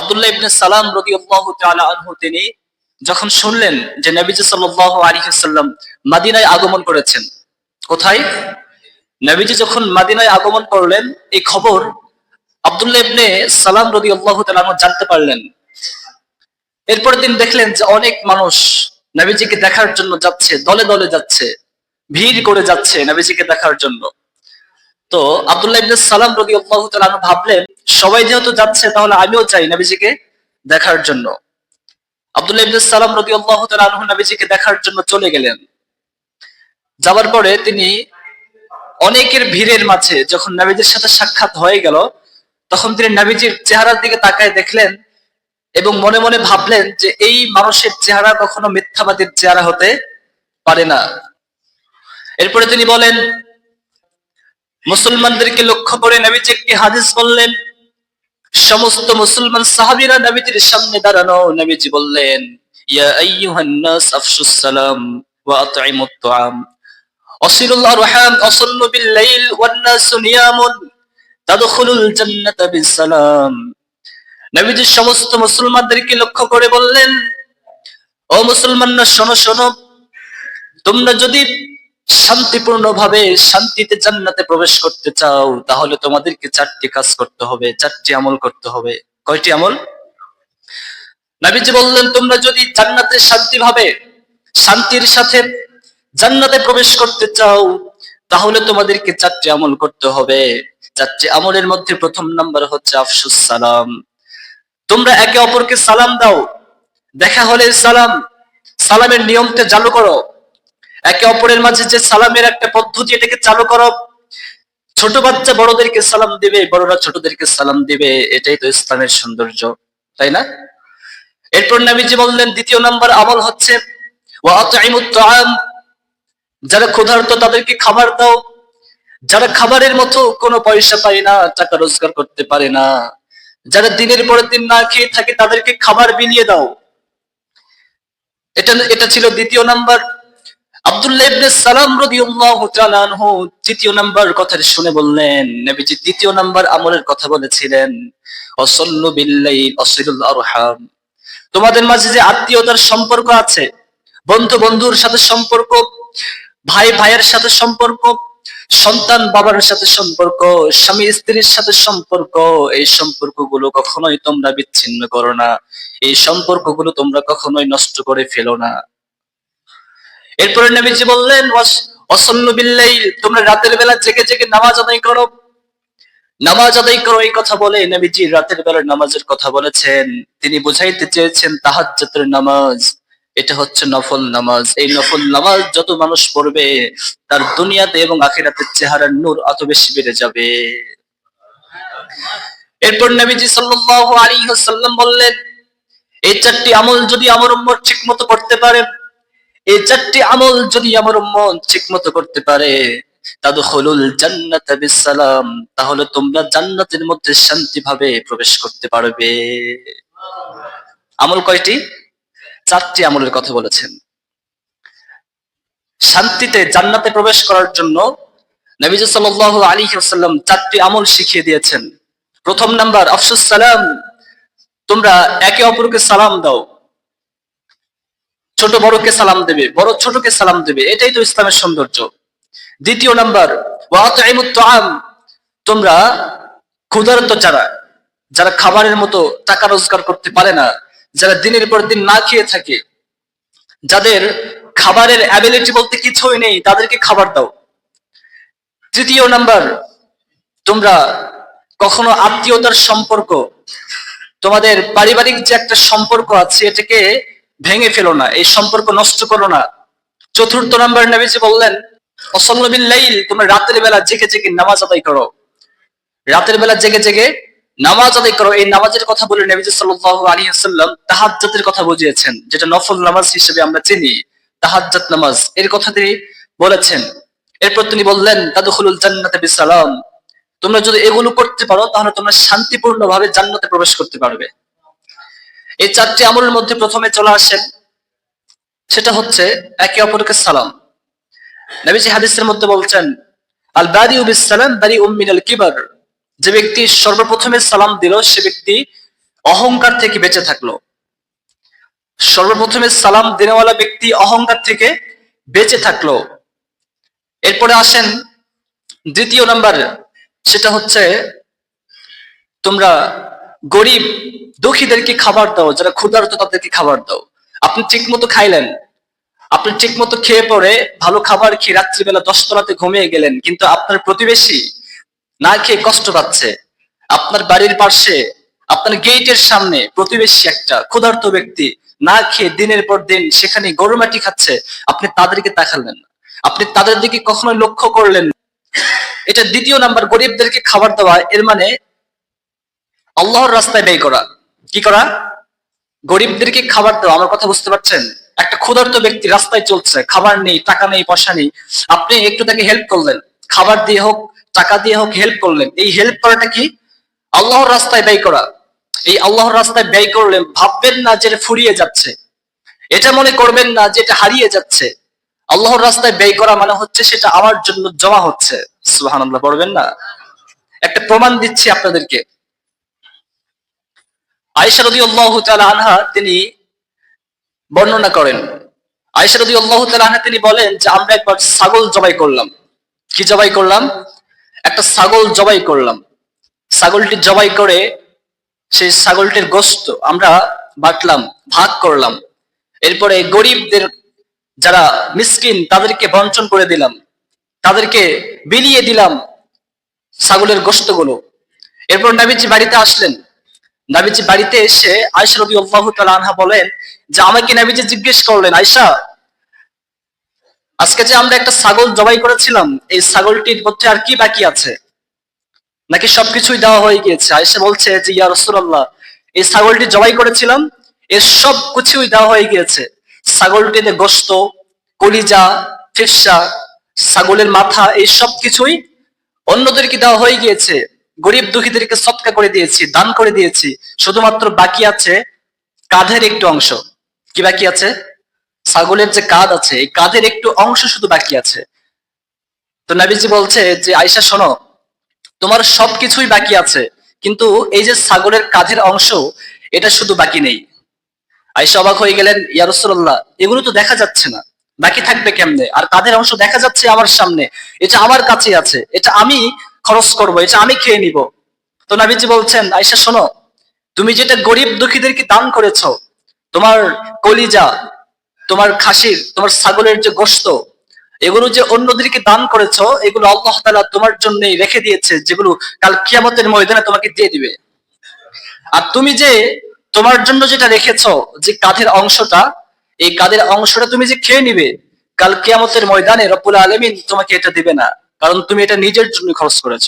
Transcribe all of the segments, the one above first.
আব্দুল্লাহ ইবনে সালাম তাআলা আনহু তিনি যখন শুনলেন যে নবীজি সাল্লাল্লাহু আলাইহি সাল্লাম মদিনায় আগমন করেছেন, কোথায়? নবীজি যখন মদিনায় আগমন করলেন, এই খবর আব্দুল্লাহ ইবনে সালাম তাআলা আনহু জানতে পারলেন। এরপর দিন দেখলেন যে অনেক মানুষ নবীজিকে দেখার জন্য যাচ্ছে, দলে দলে যাচ্ছে, ভিড় করে যাচ্ছে নবীজিকে দেখার জন্য। তো আবদুল্লাহ ইবনে সালাম তাআলা আনহু ভাবলেন, সবাই যেহেতু যাচ্ছে, তাহলে আমিও চাই নবীজিকে দেখার জন্য। আব্দুল্লাহ ইবনে সালাম তাআলা আনহু নবীজিকে দেখার জন্য চলে গেলেন। যাওয়ার পরে তিনি অনেকের ভিড়ের মাঝে যখন নবীজির সাথে সাক্ষাৎ হয়ে গেল, তখন তিনি নবীজির চেহারার দিকে তাকায় দেখলেন এবং মনে মনে ভাবলেন যে এই মানুষের চেহারা কখনো মিথ্যাবাদীর চেহারা হতে পারে না। এরপরে তিনি বলেন মুসলমানদেরকে লক্ষ্য করে নবীজি একটি হাদিস বললেন, সমস্ত মুসলমান সাহাবিরা নবীজির সামনে দাঁড়ানো। নবীজি বললেন নবীজি সমস্ত মুসলমানদেরকে লক্ষ্য করে বললেন, ও মুসলমানরা, শোনো শোনো, তোমরা যদি শান্তিপূর্ণভাবে শান্তিতে জান্নাতে প্রবেশ করতে চাও, তাহলে তোমাদেরকে চারটি কাজ করতে হবে, চারটি আমল করতে হবে। কয়টি আমল? নাবিজি বললেন, তোমরা যদি জান্নাতে শান্তিভাবে, শান্তির সাথে জান্নাতে প্রবেশ করতে চাও, তাহলে তোমাদেরকে চারটি আমল করতে হবে। চারটি আমলের মধ্যে প্রথম নাম্বার হচ্ছে আফসুস সালাম। তোমরা একে অপরকে সালাম দাও। দেখা হলে সালাম, সালামের নিয়মটা চালু করো। একে অপরের মাঝে যে সালামের একটা পদ্ধতি, এটাকে চালু করো। ছোট বাচ্চা বড়দেরকে সালাম দিবে, বড়রা ছোটদেরকে সালাম দিবে, এটাই তো ইসলামের সৌন্দর্য, তাই না? এরপর নবীজি বললেন, দ্বিতীয় নাম্বার আমল হচ্ছে যারা ক্ষুধার্ত তাদেরকে খাবার দাও। যারা খাবারের মতো কোনো পয়সা পায় না, টাকা রোজগার করতে পারে না। যারা দিনের পর দিন না খেয়ে থাকে, তাদেরকে খাবার বিলিয়ে দাও। এটা এটা ছিল দ্বিতীয় নাম্বার। আব্দুল্লাহ ইবনে সালাম রাদিয়াল্লাহু তাআলা আনহু তৃতীয় নাম্বার কথা শুনে বললেন, নবীজি তৃতীয় নাম্বার আমলের কথা বলেছিলেন, অসল্লু বিল্লাইল অসিলুল আরহাম। তোমাদের মাঝে যে আত্মীয়তার সম্পর্ক আছে, বন্ধু বন্ধুর সাথে সম্পর্ক, ভাই ভাইয়ের সাথে সম্পর্ক, সন্তান বাবার সাথে সম্পর্ক, স্বামী স্ত্রীর সাথে সম্পর্ক, এই সম্পর্কগুলো কখনোই তোমরা বিচ্ছিন্ন করো না। এই সম্পর্কগুলো তোমরা কখনোই নষ্ট করে ফেলো না। এরপরে নবীজি বললেন অসল্লু বিল্লাইল তোমরা রাতের বেলা জেগে জেগে নামাজ আদায় করো। নামাজ আদায় করো, এই কথা বলে নবীজি রাতের বেলার নামাজের কথা বলেছেন। তিনি বুঝাইতে চেয়েছেন, তাহাজ্জুদের নামাজ, এটা হচ্ছে নফল নামাজ। এই নফল নামাজ যত মানুষ পড়বে, তার দুনিয়াতে এবং আখিরাতের চেহারার নূর অত বেশি বেড়ে যাবে। এরপর নবীজি সাল্লাল্লাহু আলাইহি ওয়াসাল্লাম বললেন, এই চারটি আমল যদি আমার উম্মত ঠিকমতো করতে পারে এই চারটি আমল যদি আমার মন ঠিক মতো করতে পারে তাহলে তোমরা জান্নাতের মধ্যে শান্তিভাবে প্রবেশ করতে পারবে। আমল কয়টি? চারটি আমলের কথা বলেছেন। শান্তিতে জান্নাতে প্রবেশ করার জন্য নবীজ সাল্লাহ আলী সাল্লাম চারটি আমল শিখিয়ে দিয়েছেন। প্রথম নাম্বার আফসুস সালাম তোমরা একে অপরকে সালাম দাও। ছোট বড়কে সালাম দেবে, বড় ছোটকে সালাম দেবে। এটাই তো ইসলামের সৌন্দর্য। দ্বিতীয় নাম্বার তোমরা ক্ষুধার্ত যারা যারা খাবারের মতো টাকা রোজগার করতে পারে না, যারা দিনের পর দিন না খেয়ে থাকে, যাদের খাবারের অ্যাবিলিটি বলতে কিছুই নেই, তাদেরকে খাবার দাও। তৃতীয় নাম্বার, তোমরা কখনো আত্মীয়তার সম্পর্ক, তোমাদের পারিবারিক যে একটা সম্পর্ক আছে, এটাকে ভেঙে ফেলো না, এই সম্পর্ক নষ্ট করো না। চতুর্থ নাম্বার নবীজি বললেন অসল্লবিল্লাইল তোমরা রাতের বেলা জেগে জেগে নামাজ আদায় করো। রাতের বেলা জেগে জেগে নামাজ আদায় করো। এই নামাজের কথা বলে নবীজি আলাইহি ওয়াসাল্লাম তাহাজ্জুদের কথা বুঝিয়েছেন, যেটা নফল নামাজ হিসেবে আমরা চিনি, তাহাজ্জুদ নামাজ। এর কথা তিনি বলেছেন। এরপর তিনি বললেন, তাদখুলুল জান্নাতে বিসালাম তোমরা যদি এগুলো করতে পারো, তাহলে তোমরা শান্তিপূর্ণ ভাবে জান্নাতে প্রবেশ করতে পারবে। এই চারটি আমলের মধ্যে প্রথমে চলে আসেন, সেটা হচ্ছে একে অপরকে সালাম। নবীজি হাদিসের মধ্যে বলছেন আল বাদি সালাম বারি উম্মিনাল কিবার। যে ব্যক্তি সর্বপ্রথমে সালাম দিল, সে ব্যক্তি অহংকার থেকে বেঁচে থাকল। সর্বপ্রথমে সালাম দেনেওয়ালা ব্যক্তি অহংকার থেকে বেঁচে থাকল। এরপরে আসেন দ্বিতীয় নাম্বার, সেটা হচ্ছে তোমরা গরিব দুঃখীদেরকে খাবার দাও, যারা ক্ষুধার্ত তাদেরকে খাবার দাও। আপনি ঠিক মতো খাইলেন। আপনি ঠিক মতো খেয়ে পরে ভালো খাবার খেয়ে রাত্রিবেলা দশতলাতে ঘুমিয়ে গেলেন, কিন্তু আপনার প্রতিবেশী না খেয়ে কষ্ট পাচ্ছে। আপনার বাড়ির পাশে, আপনার গেটের সামনে প্রতিবেশী একটা ক্ষুধার্ত ব্যক্তি না খেয়ে দিনের পর দিন সেখানে গরু মাটি খাচ্ছে, আপনি তাদেরকে তাকালেন না। আপনি তাদের দিকে কখনো লক্ষ্য করলেন এটা দ্বিতীয় নাম্বার, গরিবদেরকে খাবার দেওয়া, এর মানে আল্লাহর রাস্তায় ব্যয় করা। কি করা? গরিবদেরকে খাবার দেওয়া আমার কথা বুঝতে পারছেন? একটা ক্ষুধার্ত ব্যক্তি রাস্তায় চলছে, খাবার নেই, টাকা নেই, পয়সা নেই। আপনি একটু তাকে হেল্প করলেন, খাবার দিয়ে হোক, টাকা দিয়ে হোক হেল্প করলেন। এই হেল্প করাটা কি? আল্লাহর রাস্তায় ব্যয় করা। এই আল্লাহর রাস্তায় ব্যয় করলেন ভাববেন না যে ফুরিয়ে যাচ্ছে। এটা মনে করবেন না যে এটা হারিয়ে যাচ্ছে। আল্লাহর রাস্তায় ব্যয় করা মানে হচ্ছে সেটা আমার জন্য জমা হচ্ছে। সুহান আল্লাহ পড়বেন না? একটা প্রমাণ দিচ্ছি আপনাদেরকে। আয়েশা রদি আল্লাহ আনহা তিনি বর্ণনা করেন। আয়েশা রদি আল্লাহ আনহা তিনি বলেন যে, আমরা একবার ছাগল জবাই করলাম। কি জবাই করলাম? একটা ছাগল জবাই করলাম। ছাগলটি জবাই করে সেই ছাগলটির গোস্ত আমরা বাটলাম, ভাগ করলাম। এরপরে গরিবদের যারা মিসকিন, তাদেরকে বঞ্চন করে দিলাম। তাদেরকে বিলিয়ে দিলাম ছাগলের গোস্তগুলো। এরপর নাবিজি বাড়িতে আসলেন। নাবিজি বাড়িতে এসে আয়সা রবি আনহা বলেন যে, আমাকে নাবিজি জিজ্ঞেস করলেন আয়সা আজকে যে আমরা একটা ছাগল জবাই করেছিলাম, এই ছাগলটির মধ্যে আর কি বাকি আছে? নাকি সবকিছুই দেওয়া হয়ে গিয়েছে? আয়সা বলছে যে, ইয়া রসুল্লাহ এই ছাগলটি জবাই করেছিলাম, এর সব কিছুই দেওয়া হয়ে গিয়েছে। ছাগলটিতে গোস্ত, কলিজা ফিফসা ছাগলের মাথা, এই সব কিছুই অন্যদেরকে দেওয়া হয়ে গিয়েছে। গরিব দুঃখীদেরকে সৎকা করে দিয়েছি, দান করে দিয়েছি, শুধুমাত্র বাকি আছে কাঁধের একটু অংশ। কি বাকি আছে? ছাগলের যে কাঁধ আছে, এই কাঁধের একটু অংশ শুধু বাকি আছে। তো নাবিজি বলছে যে আয়সা শোনো, তোমার সবকিছুই বাকি আছে, কিন্তু এই যে ছাগলের কাঁধের অংশ, এটা শুধু বাকি নেই। আয়সা অবাক হয়ে গেলেন ইয়ারসুল্লাহ এগুলো তো দেখা যাচ্ছে না। বাকি থাকবে কেমনে? আর কাঁধের অংশ দেখা যাচ্ছে আমার সামনে। এটা আমার কাছে আছে। এটা আমি খরচ করব এটা আমি খেয়ে নিব। তো নাবিজি বলছেন আয়সা শোনো, তুমি যেটা গরিব দুঃখীদেরকে দান করেছ, তোমার কলিজা, তোমার খাসির, তোমার ছাগলের যে গোস্ত এগুলো যে অন্যদেরকে দান করেছ, এগুলো আল্লাহ তালা তোমার জন্যই রেখে দিয়েছে, যেগুলো কাল কিয়ামতের ময়দানে তোমাকে দিয়ে দিবে। আর তুমি যে তোমার জন্য যেটা রেখেছ, যে কাঁধের অংশটা, এই কাঁধের অংশটা তুমি যে খেয়ে নিবে, কাল কিয়ামতের ময়দানে রব্বুল আলমিন তোমাকে এটা দিবে না। কারণ তুমি এটা নিজের জন্য খরচ করেছ।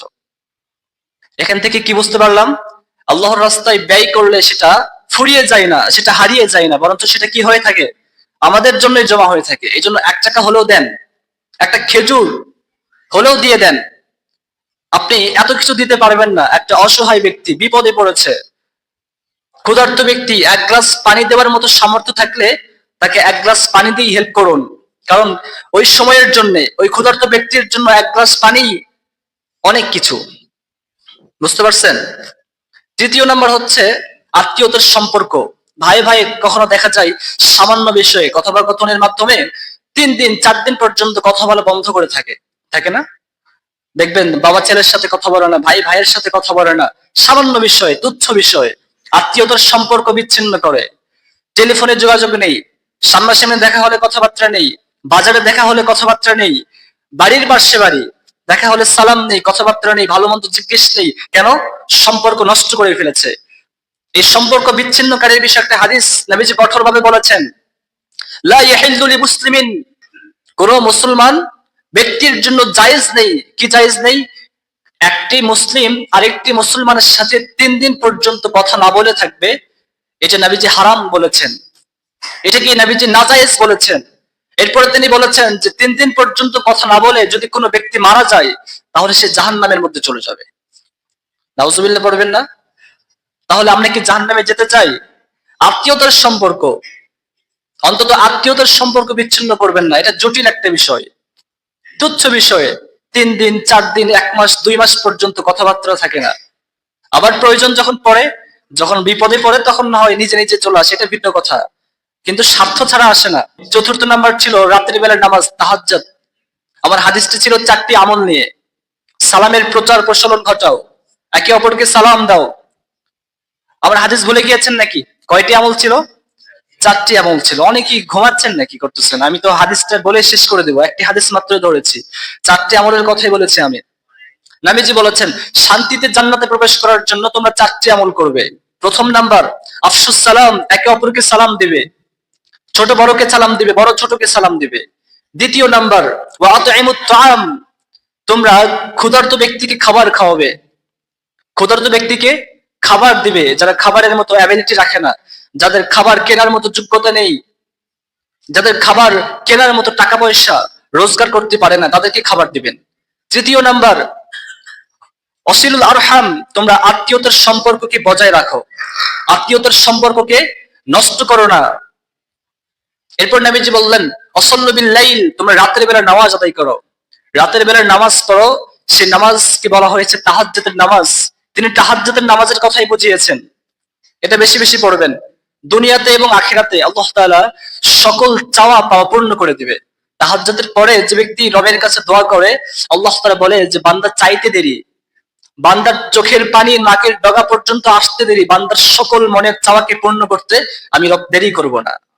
এখান থেকে কি বুঝতে পারলাম? আল্লাহর রাস্তায় ব্যয় করলে সেটা ফুরিয়ে যায় না, সেটা হারিয়ে যায় না, বরঞ্চ সেটা কি হয়ে থাকে? আমাদের জন্যই জমা হয়ে থাকে। এই জন্য এক টাকা হলেও দেন, একটা খেজুর হলেও দিয়ে দেন। আপনি এত কিছু দিতে পারবেন না। একটা অসহায় ব্যক্তি বিপদে পড়েছে, ক্ষুধার্ত ব্যক্তি এক গ্লাস পানি দেওয়ার মতো সামর্থ্য থাকলে তাকে এক গ্লাস পানি দিয়ে হেল্প করুন। কারণ ওই সময়ের জন্য, ওই ক্ষুধার্ত ব্যক্তির জন্য এক গ্লাস পানি অনেক কিছু। বুঝতে পারছেন? তৃতীয় নম্বর হচ্ছে আত্মীয়তার সম্পর্ক। ভাই ভাই, কখনো দেখা যায় সামান্য বিষয়ে কথোপকথনের মাধ্যমে তিন দিন, চার দিন পর্যন্ত কথা বলা বন্ধ করে থাকে। থাকে না? দেখবেন, বাবা ছেলের সাথে কথা বলে না, ভাই ভাইয়ের সাথে কথা বলে না। সামান্য বিষয়, তুচ্ছ বিষয় আত্মীয়তার সম্পর্ক বিচ্ছিন্ন করে। টেলিফোনে যোগাযোগ নেই, সামনাসামনি দেখা হলে কথাবার্তা নেই বাজারে দেখা হলে কথাবার্তা নেই, বাড়ির পাশে বাড়ি, দেখা হলে সালাম নেই, কথাবার্তা নেই, ভালো মন্দ জিজ্ঞেস নেই, কেন? সম্পর্ক নষ্ট করে ফেলেছে। এই সম্পর্ক বিচ্ছিন্নকারীর বিষয়ে একটা হাদিস নবীজি কঠোর ভাবে বলেছেন মুসলিমিন কোন মুসলমান ব্যক্তির জন্য জায়েজ নেই। কি জায়েজ নেই? একটি মুসলিম আরেকটি মুসলমানের সাথে তিন দিন পর্যন্ত কথা না বলে থাকবে, এটা নাবিজি হারাম বলেছেন। এটা কি নাবিজি নাজায়েজ বলেছেন। এরপরে তিনি বলেছেন যে, তিন দিন পর্যন্ত কথা না বলে যদি কোনো ব্যক্তি মারা যায়, তাহলে সে জাহান নামের মধ্যে চলে যাবে। নাউজুবিল্লাহ, পড়বেন না? তাহলে আমরা কি জাহান নামে যেতে চাই? আত্মীয়তার সম্পর্ক। অন্তত আত্মীয়তার সম্পর্ক বিচ্ছিন্ন করবেন না। এটা জটিল একটা বিষয়। তুচ্ছ বিষয়ে তিন দিন, চার দিন, এক মাস, দুই মাস পর্যন্ত কথাবার্তা থাকে না। আবার প্রয়োজন যখন পড়ে, যখন বিপদে পড়ে, তখন না হয় নিজে নিজে চলে আসে। এটা ভিন্ন কথা। কিন্তু স্বার্থ ছাড়া আসে না। চতুর্থ নাম্বার ছিল রাত্রি বেলার নামাজ, তাহাজ্জাদ। আমার হাদিসটি ছিল চারটি আমল নিয়ে। সালামের প্রচার প্রচলন ঘটাও, একে অপরকে সালাম দাও। আমার হাদিস ভুলে গিয়েছেন নাকি? কয়টি আমল ছিল? চারটি আমল ছিল। অনেকেই ঘুমাচ্ছেন নাকি করতেছেন? আমি তো হাদিসটা বলে শেষ করে দেবো। একটি হাদিস মাত্র ধরেছি। চারটি আমলের কথাই বলেছি আমি। নামিজি বলেছেন, শান্তিতে জান্নাতে প্রবেশ করার জন্য তোমরা চারটি আমল করবে। প্রথম নাম্বার, আফসুস সালাম, একে অপরকে সালাম দিবে। ছোট বড়কে সালাম দিবে, বড় ছোটকে সালাম দিবে। দ্বিতীয় নাম্বার তোমরা ক্ষুধার্ত ব্যক্তিকে খাবার খাওয়াবে। ক্ষুধার্ত ব্যক্তিকে খাবার দিবে, যারা খাবারের মতো অ্যাবিলিটি রাখে না, যাদের খাবার কেনার মতো যোগ্যতা নেই, যাদের খাবার কেনার মতো টাকা পয়সা রোজগার করতে পারে না, তাদেরকে খাবার দিবেন। তৃতীয় নাম্বার, অসিলুল আরহাম, তোমরা আত্মীয়তার সম্পর্ককে বজায় রাখো। আত্মীয়তার সম্পর্ককে নষ্ট করো না। এরপর নবীজি বললেন অসল্লবিল লাইল তোমরা রাতের বেলা নামাজ আদায় করো। রাতের বেলার নামাজ পড়ো, সেই নামাজকে বলা হয়েছে তাহাজ্জুদের নামাজ। তিনি তাহাজ্জুদের নামাজের কথাই বুঝিয়েছেন। এটা বেশি বেশি পড়বেন। দুনিয়াতে এবং আখেরাতে আল্লাহ তাআলা সকল চাওয়া পাওয়া পূর্ণ করে দিবে। তাহাজ্জুদের পরে যে ব্যক্তি রবের কাছে দোয়া করে, আল্লাহ তাআলা বলে যে, বান্দা চাইতে দেরি। বান্দার চোখের পানি নাকের ডগা পর্যন্ত আসতে দেরি। বান্দার সকল মনের চাওয়াকে পূর্ণ করতে আমি দেরি করব না।